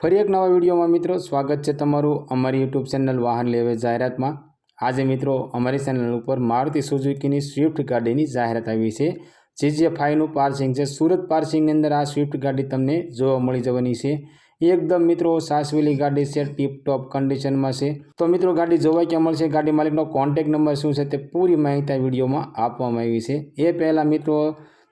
ફરી એક નવા વિડીયોમાં મિત્રો સ્વાગત છે તમારું અમારી યુટ્યુબ ચેનલ વાહન લેવે જાહેરાતમાં. આજે મિત્રો અમારી ચેનલ ઉપર મારુતિ સુઝુકીની સ્વિફ્ટ ગાડીની જાહેરાત આવી છે. જે જે ફાઈવનું પાર્સિંગ છે, સુરત પાર્સિંગની અંદર આ સ્વિફ્ટ ગાડી તમને જોવા મળી જવાની છે. એકદમ મિત્રો સાસવેલી ગાડી છે, ટીપટોપ કન્ડિશનમાં છે. તો મિત્રો ગાડી જોવા ક્યાં મળશે? ગાડી માલિકનો કોન્ટેક નંબર શું છે તે પૂરી માહિતી વિડીયોમાં આપવામાં આવી છે. એ પહેલાં મિત્રો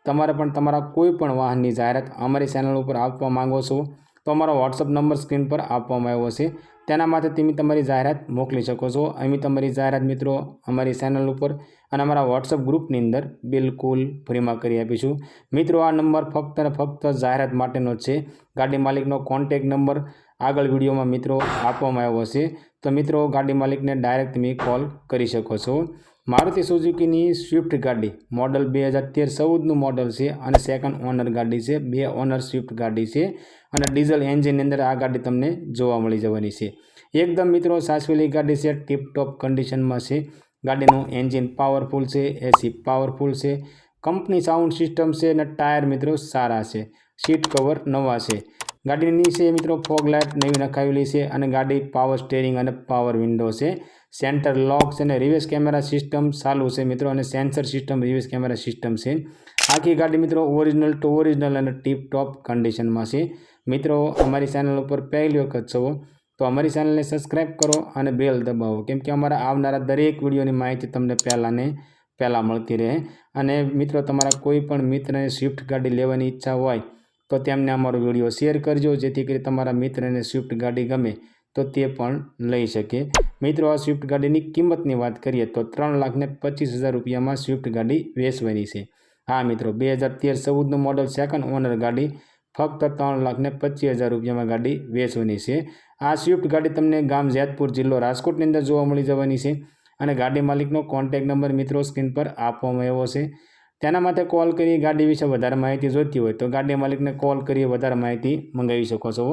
તમારે પણ તમારા કોઈ પણ વાહનની જાહેરાત અમારી ચેનલ ઉપર આપવા માંગો છો. તો અમારો વોટ્સઅપ નંબર સ્ક્રીન પર આપવામાં આવ્યો છે. તેના માટે તમે તમારી જાહેરાત મોકલી શકો છો. અમે તમારી જાહેરાત મિત્રો અમારી ચેનલ ઉપર અને અમારા વોટ્સઅપ ગ્રુપની અંદર બિલકુલ ફ્રીમાં કરી આપીશું. મિત્રો, આ નંબર ફક્ત અને ફક્ત જાહેરાત માટેનો છે. ગાડી માલિકનો કોન્ટેક નંબર આગળ વિડીયોમાં મિત્રો આપવામાં આવ્યો છે તો મિત્રો ગાડી માલિકને ડાયરેક્ટ તમે કોલ કરી શકો છો. મારુતિ સુઝુકીની સ્વિફ્ટ ગાડી મોડલ બે હજાર તેર ચૌદનું મોડલ છે અને સેકન્ડ ઓનર ગાડી છે, બે ઓનર સ્વિફ્ટ ગાડી છે અને ડીઝલ એન્જિનની અંદર આ ગાડી તમને જોવા મળી જવાની છે. એકદમ મિત્રો સાસવેલી ગાડી છે ટીપટોપ કન્ડિશનમાં છે. ગાડીનું એન્જિન પાવરફુલ છે એસી પાવરફુલ છે. કંપની સાઉન્ડ સિસ્ટમ છે અને ટાયર મિત્રો સારા છે. સીટ કવર નવા છે. ગાડીની નીચે મિત્રો ફોગ લાઇટ નવી નખાવેલી છે અને ગાડી પાવર સ્ટેરિંગ અને પાવર વિન્ડો છે. સેન્ટર લોક અને રિવર્સ કેમેરા સિસ્ટમ ચાલુ છે મિત્રો અને sensor system reverse camera system છે. આખી ગાડી મિત્રો ઓરિજિનલ ટુ ઓરિજિનલ અને ટીપ ટોપ કન્ડિશનમાં છે. મિત્રો, અમારી ચેનલ ઉપર પહેલી વખત છો તો અમારી ચેનલને સબસ્ક્રાઈબ કરો અને બેલ દબાવો, કેમ કે અમારા આવનારા દરેક વિડીયોની માહિતી તમને પહેલાં ને પહેલાં મળતી રહે. અને મિત્રો, તમારા કોઈ પણ મિત્રને સ્વિફ્ટ ગાડી લેવાની ઈચ્છા હોય તો તેમને અમારો વીડિયો શેર કરજો, જેથી કરી તમારા મિત્રને સ્વિફ્ટ ગાડી ગમે તો તે પણ લઈ શકે. મિત્રો, આ સ્વિફ્ટ ગાડીની કિંમતની વાત કરીએ તો ત્રણ લાખને પચીસ હજાર રૂપિયામાં સ્વિફ્ટ ગાડી વેચવાની છે. હા, મિત્રો, બે હજાર તેર ચૌદનું મોડલ સેકન્ડ ઓનર ગાડી ફક્ત ત્રણ લાખને પચીસ હજાર રૂપિયામાં ગાડી વેચવાની છે. આ સ્વિફ્ટ ગાડી તમને ગામ જેતપુર જિલ્લો રાજકોટની અંદર જોવા મળી જવાની છે અને ગાડી માલિકનો કોન્ટેક નંબર મિત્રો સ્ક્રીન પર આપવામાં આવ્યો છે. તેના માટે કોલ કરી ગાડી વિશે વધારે માહિતી જોઈતી હોય તો ગાડી માલિકને કોલ કરી વધારે માહિતી મંગાવી શકો છો.